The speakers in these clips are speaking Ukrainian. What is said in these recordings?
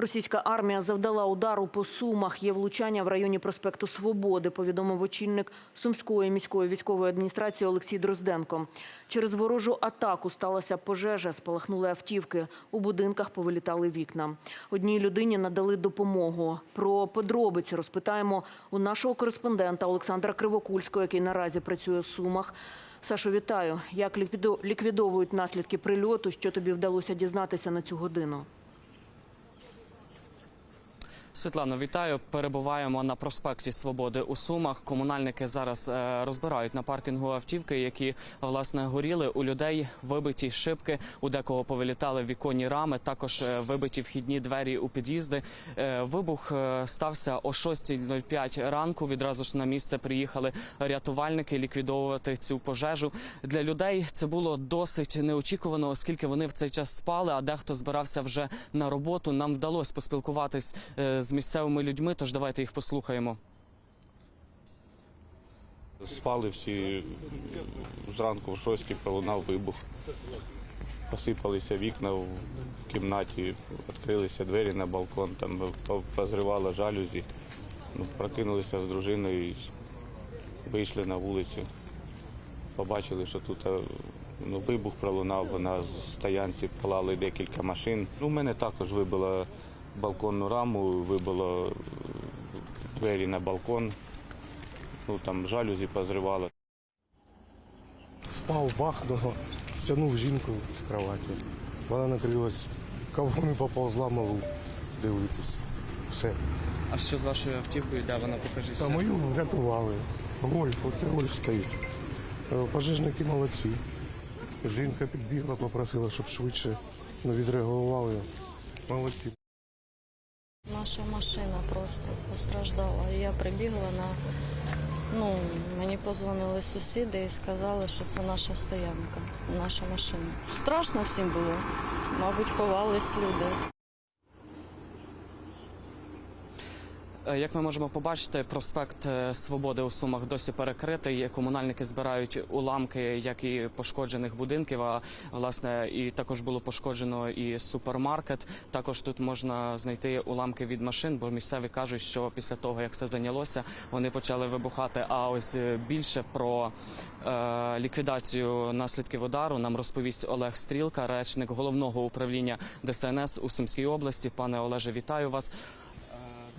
Російська армія завдала удару по Сумах. Є влучання в районі проспекту Свободи, повідомив очільник Сумської міської військової адміністрації Олексій Дрозденко. Через ворожу атаку сталася пожежа, спалахнули автівки. У будинках повилітали вікна. Одній людині надали допомогу. Про подробиці розпитаємо у нашого кореспондента Олександра Кривокульського, який наразі працює у Сумах. Сашо, вітаю. Як ліквідо- ліквідовують наслідки прильоту? Що тобі вдалося дізнатися на цю годину? Світлано, вітаю. Перебуваємо на проспекті Свободи у Сумах. Комунальники зараз е, розбирають на паркінгу автівки, які власне горіли. У людей вибиті шибки, у декого повилітали віконні рами. Також е, вибиті вхідні двері у під'їзди. Е, вибух стався о 6.05 ранку. Відразу ж на місце приїхали рятувальники ліквідовувати цю пожежу. Для людей це було досить неочікувано, оскільки вони в цей час спали, а дехто збирався вже на роботу. Нам вдалося поспілкуватись е, з місцевими людьми. Тож давайте їх послухаємо. Спали всі зранку в шостій пролунав вибух. Посипалися вікна в кімнаті, відкрилися двері на балкон, там по- позривало жалюзі. Ну, прокинулися з дружиною, вийшли на вулицю. Побачили, що тут е, ну, вибух пролунав, на стоянці палали декілька машин. Ну, у мене також вибило балконну раму, вибило двері на балкон. Ну там жалюзі позривало. Спав вахного, стягнув жінку з кроваті. Вона накрилась, кавуни поповзла малу дивитись. Все. А що з вашою автівкою? Де вона покажіть? Та мою врятували. Гольф, оце гольф стоїть. Е, Пожежники молодці. Жінка підбігла, попросила, щоб швидше відреагували. Молодці. Наша машина просто постраждала. Я прибігла на. Ну, мені позвонили сусіди і сказали, що це наша стоянка, наша машина. Страшно всім було. Мабуть, ховались люди. Е, Як ми можемо побачити, проспект е, Свободи у Сумах досі перекритий. Комунальники збирають уламки, як і пошкоджених будинків. А власне і також було пошкоджено і супермаркет. Також тут можна знайти уламки від машин, бо місцеві кажуть, що після того як все зайнялося, вони почали вибухати. А ось е, більше про е, ліквідацію наслідків удару нам розповість Олег Стрілка, речник головного управління ДСНС у Сумській області. Пане Олеже, вітаю вас.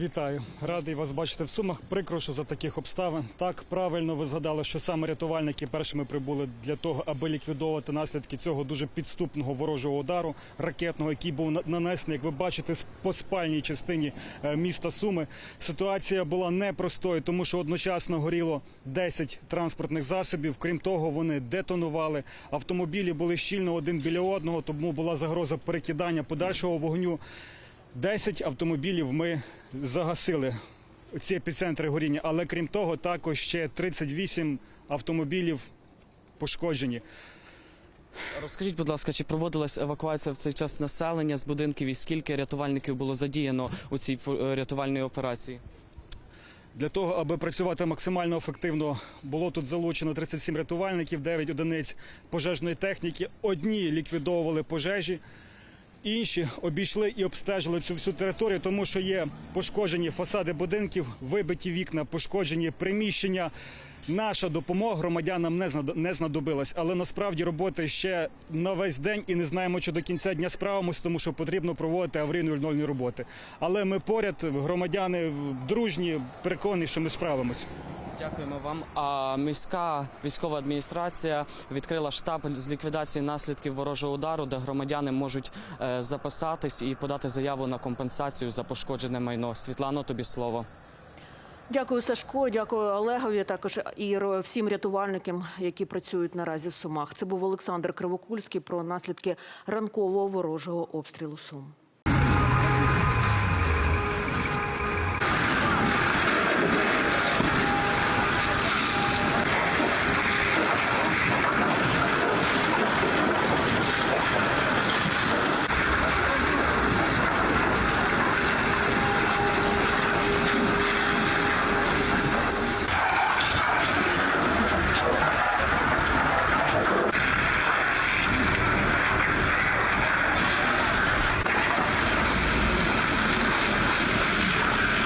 Вітаю, радий вас бачити в Сумах. Прикро, що за таких обставин. Так правильно ви згадали, що саме рятувальники першими прибули для того, аби ліквідовувати наслідки цього дуже підступного ворожого удару ракетного, який був на- нанесений, як ви бачите, по спальній частині е, міста Суми. Ситуація була непростою, тому що одночасно горіло 10 транспортних засобів. Крім того, вони детонували. Автомобілі були щільно один біля одного, тому була загроза перекидання подальшого вогню. 10 автомобілів ми загасили ці епіцентри горіння, але крім того, також ще 38 автомобілів пошкоджені. Розкажіть, будь ласка, чи проводилась евакуація в цей час населення з будинків і скільки рятувальників було задіяно у цій е, рятувальній операції? Для того, аби працювати максимально ефективно, було тут залучено 37 рятувальників, 9 одиниць пожежної техніки. Одні ліквідовували пожежі, інші обійшли і обстежили цю всю територію, тому що є пошкоджені фасади будинків, вибиті вікна, пошкоджені приміщення. Наша допомога громадянам не знад- знадобилась, але насправді роботи ще на весь день і не знаємо, чи до кінця дня справимось, тому що потрібно проводити аварійно-відновлені роботи. Але ми поряд, громадяни дружні, переконані, що ми справимось. Дякуємо вам. А міська військова адміністрація відкрила штаб з ліквідації наслідків ворожого удару, де громадяни можуть е, записатись і подати заяву на компенсацію за пошкоджене майно. Світлано, тобі слово. Дякую, Сашко. Дякую Олегові. Також і всім рятувальникам, які працюють наразі в Сумах. Це був Олександр Кривокульський про наслідки ранкового ворожого обстрілу Сум.